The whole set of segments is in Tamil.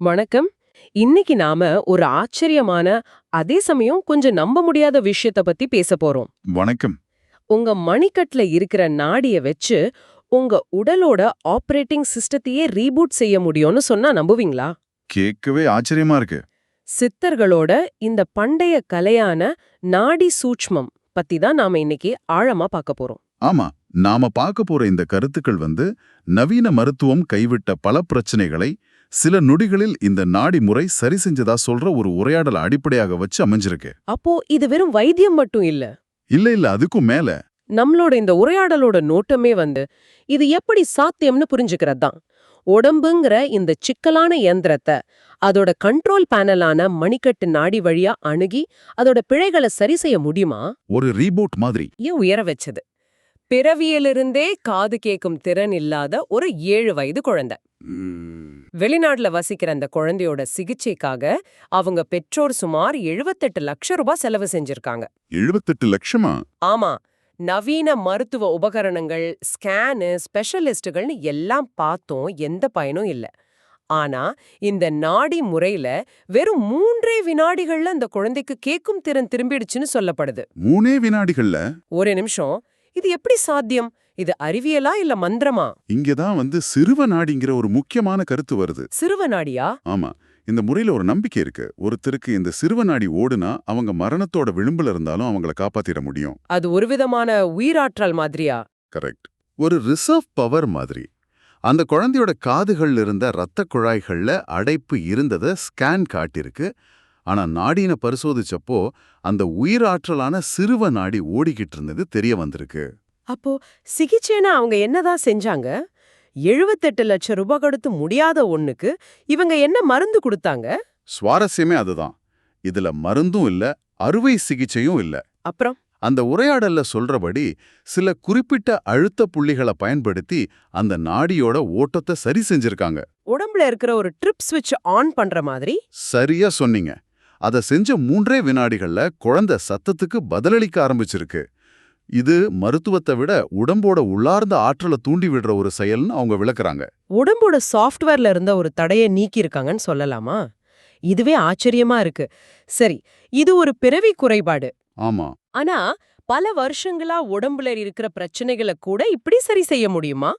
வணக்கம். இன்னைக்கு நாம ஒரு ஆச்சரியமான அதே சமயம் கொஞ்சம் நம்ப முடியாத விஷயத்த பத்தி பேச போறோம். வணக்கம். உங்க மணிக்கட்டுல இருக்கிற நாடிய வச்சு உங்க உடலோட ஆபரேட்டிங் சிஸ்டத்தையே ரீபூட் செய்ய முடியும்னு சொன்னா நம்புவீங்களா? கேட்கவே ஆச்சரியமா இருக்கு. சித்தர்களோட இந்த பண்டைய கலையான நாடி சூட்ச்மம் பத்தி தான் நாம இன்னைக்கு ஆழமா பார்க்க போறோம். ஆமா நாம பார்க்க போற இந்த கருத்துக்கள் வந்து நவீன மருத்துவம் கைவிட்ட பல பிரச்சனைகளை சில நொடிகளில் இந்த நாடி முறை சரி செஞ்சதா சொல்ற ஒரு உரையாடல அடிப்படையாக வச்சு அமைஞ்சிருக்கு. அப்போ இது வெறும் வைத்தியம் மட்டும் இல்ல. இல்ல இல்ல அதுக்கும் மேல. நம்மளோட இந்த உரையாடலோட நோட்டமே வந்து இது எப்படி சாத்தியம்னு புரிஞ்சுக்கிறது தான் உடம்புங்கிற இந்த சிக்கலான இயந்திரத்தை அதோட கண்ட்ரோல் பேனலான மணிக்கட்டு நாடி வழியா அணுகி அதோட பிழைகளை சரி செய்ய முடியுமா? ஒரு ரீபூட் மாதிரி. ஏன் உயர வச்சது? பிறவியிலிருந்தே காது கேட்கும் திறன் இல்லாத ஒரு ஏழு வயது குழந்தை. வெளிநாட்டுல வசிக்கிற அந்த குழந்தையோட சிகிச்சைக்காக அவங்க பெற்றோர் சுமார் 78 லட்சம் ரூபாய் செலவு செஞ்சிருக்காங்க. எழுபத்தெட்டு லட்சமா? ஆமா. நவீன மருத்துவ உபகரணங்கள் ஸ்கேனு ஸ்பெஷலிஸ்டுகள்னு எல்லாம் பார்த்தோம் எந்த பயனும் இல்ல. ஆனா இந்த நாடி முறையில வெறும் மூன்றே வினாடிகள்ல அந்த குழந்தைக்கு கேட்கும் திறன் திரும்பிடுச்சுன்னு சொல்லப்படுது. மூணே வினாடிகள்ல? ஒரு நிமிஷம். இது எப்படி சாத்தியம்? இது அறிவியலா இல்ல மந்திரமா? இங்கதான் வந்து சிறுவ நாடிங்கிற ஒரு முக்கியமான கருத்து வருது. சிறுவ நாடியா? ஆமா. இந்த முறையில ஒரு நம்பிக்கை இருக்கு. ஒருத்தருக்கு இந்த சிறுவ நாடி ஓடுனா அவங்க மரணத்தோட விளிம்புல இருந்தாலும் அவங்கள காப்பாத்திட முடியும். அது ஒரு விதமான உயிராற்றல் மாதிரியா? கரெக்ட். ஒரு ரிசர்வ் பவர் மாதிரி. அந்த குழந்தையோட காதுகள்ல இருந்த இரத்த குழாய்கள்ல அடைப்பு இருந்ததை ஸ்கேன் காட்டியிருக்கு. ஆனா நாடினை பரிசோதிச்சப்போ அந்த உயிராற்றலான சிறுவ நாடி ஓடிக்கிட்டு இருந்தது தெரிய வந்திருக்கு. அப்போ சிகிச்சைனா அவங்க என்னதான் செஞ்சாங்க? 78 லட்சம் ரூபாய் கொடுத்து முடியாத ஒண்ணுக்கு இவங்க என்ன மருந்து கொடுத்தாங்க? சுவாரஸ்யமே அதுதான். இதுல மருந்தும் இல்ல அறுவை சிகிச்சையும் இல்ல. அப்புறம்? அந்த உரையாடல்ல சொல்றபடி சில குறிப்பிட்ட அழுத்த புள்ளிகளை பயன்படுத்தி அந்த நாடியோட ஓட்டத்தை சரி செஞ்சிருக்காங்க. உடம்புல இருக்கிற ஒரு ட்ரிப் ஸ்விட்ச் ஆன் பண்ற மாதிரி? சரியா சொன்னீங்க. அத செஞ்ச மூன்றே வினாடிகள்ல குழந்தை சத்தத்துக்கு பதிலளிக்க ஆரம்பிச்சிருக்கு. இது மருத்துவத்தை விட உடம்போட உள்ளார்ந்த ஆற்றலை தூண்டி விடுற ஒரு செயல்னு அவங்க விளக்குறாங்க. உடம்போட சாஃப்ட்வேர்ல இருந்த ஒரு தடையை நீக்கியிருக்காங்கன்னு சொல்லலாமா? இதுவே ஆச்சரியமா இருக்கு. சரி இது ஒரு பிறவி குறைபாடு. ஆமா. ஆனா பல வருஷங்களா உடம்புல இருக்கிற பிரச்சனைகளை கூட இப்படி சரி செய்ய முடியுமா?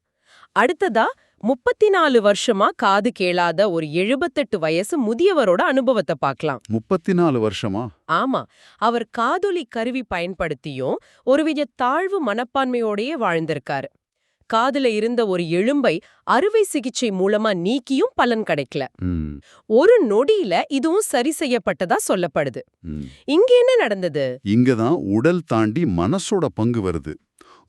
அடுத்ததா முப்பத்தி நாலு வருஷமா காது கேளாத ஒரு எழுபத்தெட்டு வயசு முதியவரோட அனுபவத்தை பார்க்கலாம். முப்பத்தி நாலு வருஷமா? ஆமா. அவர் காதொலி கருவி பயன்படுத்தியும் ஒருவித தாழ்வு மனப்பான்மையோடயே வாழ்ந்திருக்காரு. காதுல இருந்த ஒரு எலும்பை அறுவை சிகிச்சை மூலமா நீக்கியும் பலன் கிடைக்கல. ஒரு நொடியில இதுவும் சரி செய்யப்பட்டதா சொல்லப்படுது. இங்க என்ன நடந்தது? இங்கதான் உடல் தாண்டி மனசோட பங்கு வருது.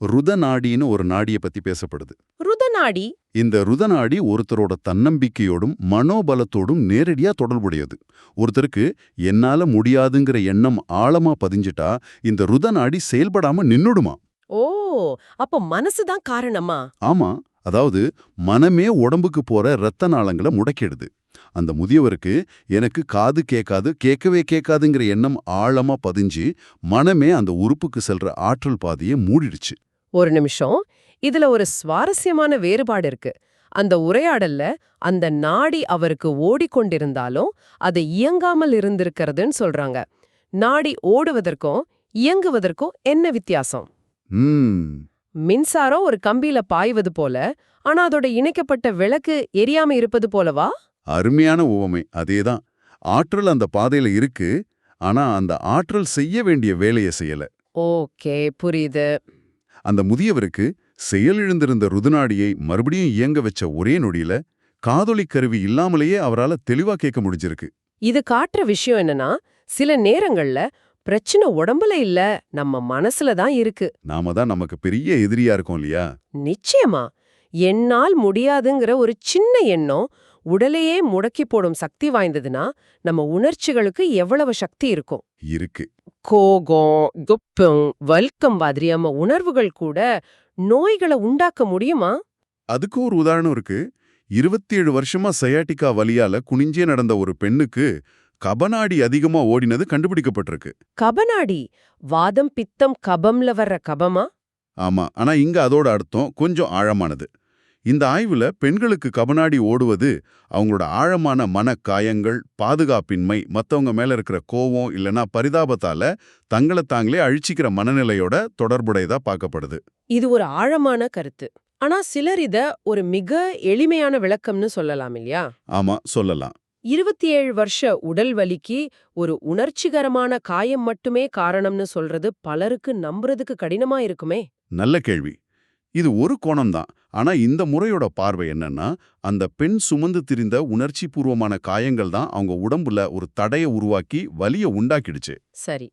ருத நாடின்னு ஒரு நாடிய பத்தி பேசப்படுது. ருதநாடி? இந்த ருதநாடி ஒருத்தரோட தன்னம்பிக்கையோடும் மனோபலத்தோடும் நேரடியா தொடர்புடையது. ஒருத்தருக்கு என்னால முடியாதுங்கிற எண்ணம் ஆழமா பதிஞ்சிட்டா இந்த ருதநாடி செயல்படாம நின்னுடுமா? ஓ அப்ப மனசுதான் காரணமா? ஆமா அதாவது மனமே உடம்புக்கு போற இரத்த நாளங்களை முடக்கிடுது. அந்த முதியவருக்கு எனக்கு காது கேட்காது கேட்கவே கேட்காதுங்கிற எண்ணம் ஆழமா பதிஞ்சு மனமே அந்த உறுப்புக்கு செல்ற ஆற்றல் பாதையை மூடிடுச்சு. ஒரு நிமிஷம். இதுல ஒரு சுவாரஸ்யமான வேறுபாடு இருக்கு. அந்த உரையாடல்ல அந்த நாடி அவருக்கு ஓடிக்கொண்டிருந்தாலும் அது இயங்காமல் இருந்திருக்கிறதுன்னு சொல்றாங்க. நாடி ஓடுவதற்கும் இயங்குவதற்கும் என்ன வித்தியாசம்? மின்சாரம் ஒரு கம்பியில பாய்வது போல ஆனா அதோட இணைக்கப்பட்ட விளக்கு எரியாம இருப்பது போலவா? அருமையான உவமை. அதேதான். ஆற்றல் அந்த பாதையில இருக்கு ஆனா அந்த ஆற்றல் செய்ய வேண்டிய வேலையை செய்யல. ஓகே புரியுது. அந்த முதியவருக்கு செயலிழந்திருந்த ருதுநாடியை மறுபடியும் இயங்க வச்ச ஒரே நொடியில காதொலி கருவி இல்லாமலேயே அவரால தெளிவா கேட்க முடிஞ்சிருக்கு. இது காட்டுற விஷயம் என்னன்னா சில நேரங்கள்ல பிரச்சனை உடம்புல இல்ல நம்ம மனசுல தான் இருக்கு. நாம தான் நமக்கு பெரிய எதிரியா இருக்கோம் இல்லையா? நிச்சயமா. என்னால் முடியாதுங்கிற ஒரு சின்ன எண்ணம் உடலையே முடக்கி போடும் சக்தி வாய்ந்ததுன்னா நம்ம உணர்ச்சிகளுக்கு எவ்வளவு சக்தி இருக்கும்? இருக்கு. கோபம் துப்பம் வல்கம் மாதிரி நம்ம உணர்வுகள் கூட நோய்களை உண்டாக்க முடியுமா? அதுக்கு ஒரு உதாரணம் இருக்கு. இருபத்தி ஏழு வருஷமா சயாட்டிக்கா வலியால குனிஞ்சே நடந்த ஒரு பெண்ணுக்கு கபநாடி அதிகமா ஓடினது கண்டுபிடிக்கப்பட்டிருக்கு. கபநாடி? வாதம் பித்தம் கபம்ல வர்ற கபமா? ஆமா. ஆனா இங்க அதோட அர்த்தம் கொஞ்சம் ஆழமானது. இந்த ஆய்வுல பெண்களுக்கு கபனாடி ஓடுவது அவங்களோட ஆழமான மனக்காயங்கள் பாதுகாப்பின்மை மத்தவங்க மேல இருக்கிற கோவம் இல்லனா பரிதாபத்தால தங்களை தாங்களே அழிச்சிக்கிற மனநிலையோட தொடர்புடையதா பார்க்கப்படுது. இது ஒரு ஆழமான கருத்து. ஆனா சிலர் இத ஒரு மிக எளிமையான விளக்கம்னு சொல்லலாம் இல்லையா? ஆமா சொல்லலாம். இருபத்தி ஏழு வருஷ உடல் வலிக்கு ஒரு உணர்ச்சிகரமான காயம் மட்டுமே காரணம்னு சொல்றது பலருக்கு நம்புறதுக்கு கடினமா இருக்குமே. நல்ல கேள்வி. இது ஒரு கோணம்தான். ஆனா இந்த முறையோட பார்வை என்னன்னா அந்த பெண் சுமந்து திரிந்த உணர்ச்சி பூர்வமான காயங்கள் தான் அவங்க உடம்புல ஒரு தடைய உருவாக்கி வலிய உண்டாக்கிடுச்சு. சரி.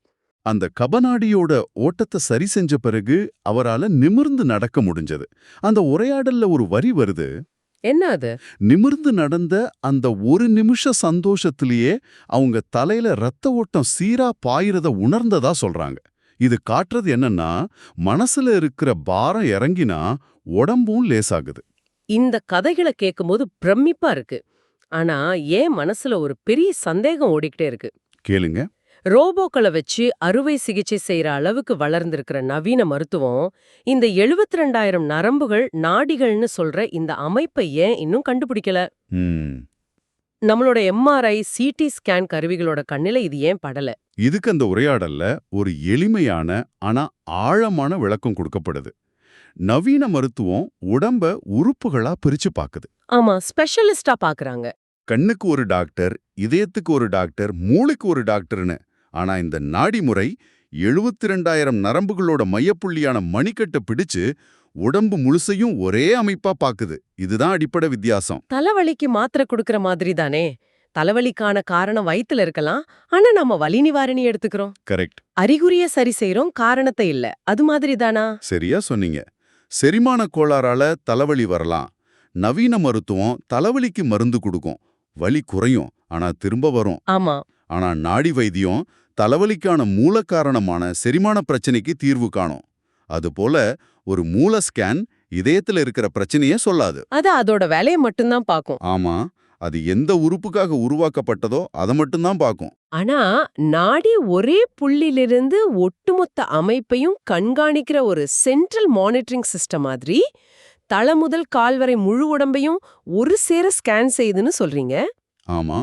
அந்த கபநாடியோட ஓட்டத்தை சரி செஞ்ச பிறகு அவரால நிமிர்ந்து நடக்க முடிஞ்சது. அந்த உரையாடல்ல ஒரு வரி வருது. என்ன அது? நிமிர்ந்து நடந்த அந்த ஒரு நிமிஷ சந்தோஷத்திலேயே அவங்க தலையில ரத்த ஓட்டம் சீரா பாயிறத உணர்ந்ததா சொல்றாங்க. இது காட்டுறது என்னன்னா மனசுல இருக்கிற பாரம் இறங்கினா உடம்பும் லேசாகுது. இந்த கதைகளை கேட்கும்போது பிரமிப்பா இருக்கு. ஆனா ஏன் மனசுல ஒரு பெரிய சந்தேகம் ஓடிக்கிட்டே இருக்கு. கேளுங்க. ரோபோக்களை வச்சு அறுவை சிகிச்சை செய்யற அளவுக்கு வளர்ந்திருக்கிற நவீன மருத்துவம் இந்த 72000 ரெண்டாயிரம் நரம்புகள் நாடிகள்னு சொல்ற இந்த அமைப்பை ஏன் இன்னும் கண்டுபிடிக்கல? நம்மளோட எம்ஆர்ஐ சிடி ஸ்கேன் கருவிகளோட கண்ணில இது ஏன் படல? இதுக்கு அந்த உரையாடல்ல ஒரு எளிமையான ஆனா ஆழமான விளக்கம் கொடுக்கப்படுது. நவீன மருத்துவம் உடம்ப உறுப்புகளா பிரிச்சு பாக்குது. ஆமா ஸ்பெஷலிஸ்டா பாக்குறாங்க. கண்ணுக்கு ஒரு டாக்டர் இதயத்துக்கு ஒரு டாக்டர் மூளைக்கு ஒரு டாக்டர்னு. ஆனா இந்த நாடி முறை எழுபத்தி ரெண்டாயிரம் நரம்புகளோட மையப்புள்ளியான மணிக்கட்டை பிடிச்சு உடம்பு முழுசையும் ஒரே அமைப்பா பாக்குது. இதுதான் அடிப்படை வித்தியாசம். தலைவலிக்கு மாத்திரை கொடுக்கற மாதிரி தானே? தலைவலிக்கான காரணம் வயித்துல இருக்கலாம். ஆனா நம்ம வலி நிவாரணி எடுத்துக்கிறோம். கரெக்ட். அறிகுறிய சரி செய்றோம் காரணத்தை இல்ல. அது மாதிரி தானா? சரியா சொன்னீங்க. செரிமான கோளாறால தலைவலி வரலாம். நவீன மருத்துவம் தலைவலிக்கு மருந்து கொடுக்கும். வலி குறையும் ஆனா திரும்ப வரும். ஆமா. ஆனா நாடி வைத்தியம் தலைவலிக்கான மூல காரணமான செரிமான பிரச்சனைக்கு தீர்வு காணும். அதுபோல ஒரு மூல ஸ்கேன் இதயத்துல இருக்கிற பிரச்சனையே சொல்லாது. அது அதோட வேலையை மட்டும்தான் பாக்கும் ஆமா. அது எந்த உறுப்புக்காக உருவாக்கப்பட்டதோ அதை மட்டும்தான் பார்க்கும். ஆனா நாடி ஒரே புள்ளிலிருந்து ஒட்டுமொத்த அமைப்பையும் கண்காணிக்கிற ஒரு சென்ட்ரல் மானிட்டரிங் சிஸ்டம் மாதிரி தலை முதல் கால் வரை முழு உடம்பையும் ஒரு சேர ஸ்கேன் செய்யுதுன்னு சொல்றீங்க? ஆமா.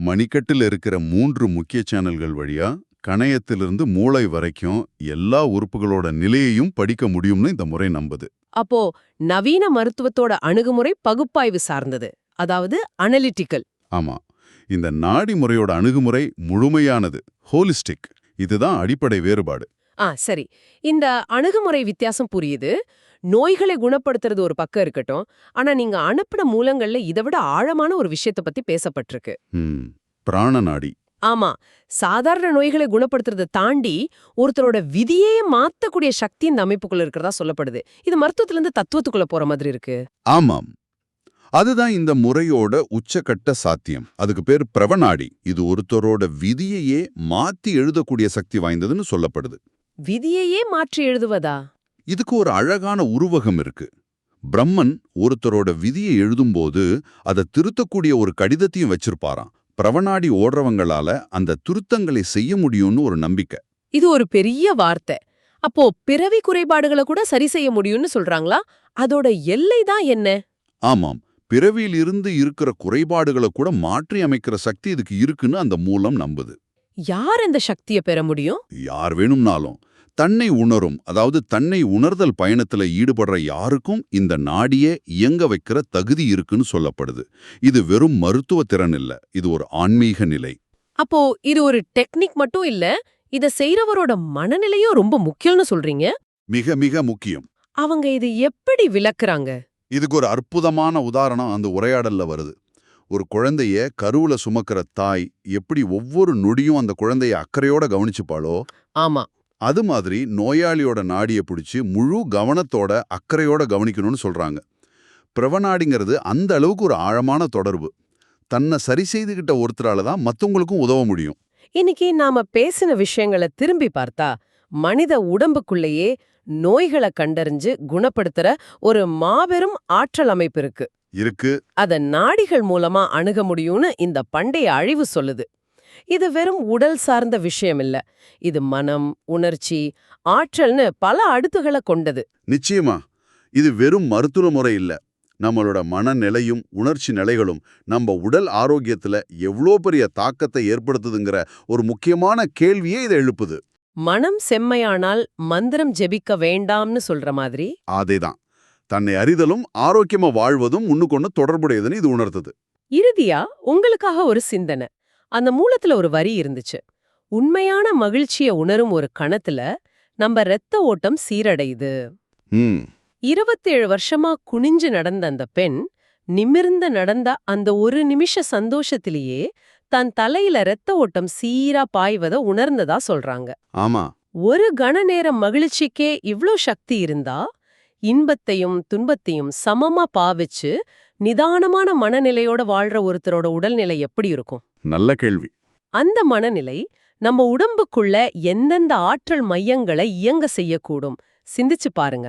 மணிக்கட்டில் இருக்கிற மூன்று முக்கிய சேனல்கள் வழியா கணையத்திலிருந்து மூளை வரைக்கும் எல்லா உறுப்புகளோட நிலையையும் படிக்க முடியும்னு இந்த முறை நம்புது. அப்போ நவீன மருத்துவத்தோட அணுகுமுறை பகுப்பாய்வு சார்ந்தது. அதாவது அனலிட்டிக்கல் ஆமா. இந்த நாடி முறையோட அணுகுமுறை முழுமையானது ஹோலிஸ்டிக் இதுதான் அடிப்படை வேறுபாடு. ஆ சரி. இந்த அணுகுமுறை வித்தியாசம் புரியுது. நோய்களை குணப்படுத்துறது ஒரு பக்கம் இருக்கட்டும். ஆனா நீங்க அனுப்பின மூலங்கள்ல இதை விட ஆழமான ஒரு விஷயத்தை பத்தி பேசப்பட்டிருக்கு. பிராண நாடி. ஆமா. சாதாரண நோய்களை குணப்படுத்துறதை தாண்டி ஒருத்தரோட விதியே மாத்தக்கூடிய சக்தி இந்த அமைப்புக்குள்ள இருக்கிறதா சொல்லப்படுது. இது மருத்துவத்துல இருந்து தத்துவத்துக்குள்ள போற மாதிரி இருக்கு. ஆமாம். அதுதான் இந்த முறையோட உச்சக்கட்ட சாத்தியம். அதுக்கு பேர் பிரவநாடி இது ஒருத்தரோட விதியையே மாத்தி எழுதக்கூடிய சக்தி வாய்ந்ததுன்னு சொல்லப்படுது. விதியையே மாற்றி எழுதுவதா? இதுக்கு ஒரு அழகான உருவகம் இருக்கு. பிரம்மன் ஒருத்தரோட விதியை எழுதும்போது அதை திருத்தக்கூடிய ஒரு கடிதத்தையும் வச்சிருப்பாராம். பிரவநாடி ஓடுறவங்களால அந்த திருத்தங்களை செய்ய முடியும்னு ஒரு நம்பிக்கை. இது ஒரு பெரிய வார்த்தை. அப்போ பிறவி குறைபாடுகளை கூட சரி செய்ய முடியும்னு சொல்றாங்களா? அதோட எல்லை தான் என்ன? ஆமாம். பிறவியில் இருந்து இருக்கிற குறைபாடுகளை கூட மாற்றி அமைக்கிற சக்தி இதுக்கு இருக்குன்னு அந்த மூலம் நம்புது. யார் அந்த சக்தியை பெற முடியும்? யார் வேணும்னாலும் தன்னை உணரும் அதாவது தன்னை உணர்தல் பயணத்துல ஈடுபடுற யாருக்கும் இந்த நாடியே இயங்க வைக்கிற தகுதி இருக்குன்னு சொல்லப்படுது. இது வெறும் மருத்துவ திறன் இல்ல இது ஒரு ஆன்மீக நிலை. அப்போ இது ஒரு டெக்னிக் மட்டும் இல்ல இத செய்றவரோட மனநிலையும் ரொம்ப முக்கியம்னு சொல்றீங்க? மிக மிக முக்கியம். அவங்க இது எப்படி விளக்குறாங்க? இதுக்கு ஒரு அற்புதமான உதாரணம் அந்த உரையாடல்ல வருது. ஒரு குழந்தைய கருவுல சுமக்கிற தாய் எப்படி ஒவ்வொரு நொடியும் அந்த குழந்தைய அக்கறையோட கவனிச்சுப்பாளோ? ஆமா. அது மாதிரி நோயாளியோட நாடியை பிடிச்சு முழு கவனத்தோட அக்கறையோட கவனிக்கணும்னு சொல்றாங்க. பிரவநாடிங்கிறது அந்த அளவுக்கு ஒரு ஆழமான தொடர்பு. தன்னை சரி செய்துகிட்ட ஒருத்தரால தான் மத்தவங்களுக்கும் உதவ முடியும். இன்னைக்கு நாம பேசின விஷயங்களை திரும்பி பார்த்தா மனித உடம்புக்குள்ளேயே நோய்களை கண்டறிஞ்சு குணப்படுத்துற ஒரு மாபெரும் ஆற்றல் அமைப்பு இருக்கு. இருக்கு. அத நாடிகள் மூலமா அணுக முடியும்னு இந்த பண்டைய அழிவு சொல்லுது. இது வெறும் உடல் சார்ந்த விஷயம் இல்ல. இது மனம் உணர்ச்சி ஆற்றல்னு பல அடுக்குகளை கொண்டது. நிச்சயமா. இது வெறும் மருத்துவ முறை இல்ல. நம்மளோட மனநிலையும் உணர்ச்சி நிலைகளும் நம்ம உடல் ஆரோக்கியத்துல எவ்வளோ பெரிய தாக்கத்தை ஏற்படுத்துதுங்கிற ஒரு முக்கியமான கேள்வியே இதை எழுப்புது. மனம் செம்மையானால் மந்திரம் ஜெபிக்க வேண்டாம்னு சொல்ற மாதிரி? அதேதான். தன்னை அறிதலும் ஆரோக்கியமா வாழ்வதும் ஒண்ணுக்கொன்னு தொடர்புடையதுன்னு இது உணர்த்துது. இறுதியா உங்களுக்காக ஒரு சிந்தனை. அந்த மூலத்துல ஒரு வரி இருந்துச்சு. உண்மையான மகிழ்ச்சிய உணரும் ஒரு கணத்துல நம்ம இரத்த ஓட்டம் சீரடையுது. இருபத்தேழு வருஷமா குனிஞ்சு நடந்த அந்த பெண் நிமிர்ந்த நடந்த அந்த ஒரு நிமிஷ சந்தோஷத்திலேயே தன் தலையில இரத்த ஓட்டம் சீரா பாய்வத உணர்ந்ததா சொல்றாங்க. ஆமா. ஒரு கண நேரம் மகிழ்ச்சிக்கே இவ்ளோ சக்தி இருந்தா இன்பத்தையும் துன்பத்தையும் சமமா பாவிச்சு நிதானமான மனநிலையோட வாழ்ற ஒருத்தரோட உடல்நிலை எப்படி இருக்கும்? நல்ல கேள்வி. அந்த மனநிலை நம்ம உடம்புக்குள்ள எந்தெந்த ஆற்றல் மையங்களை இயங்க செய்யக்கூடும்? சிந்திச்சு பாருங்க.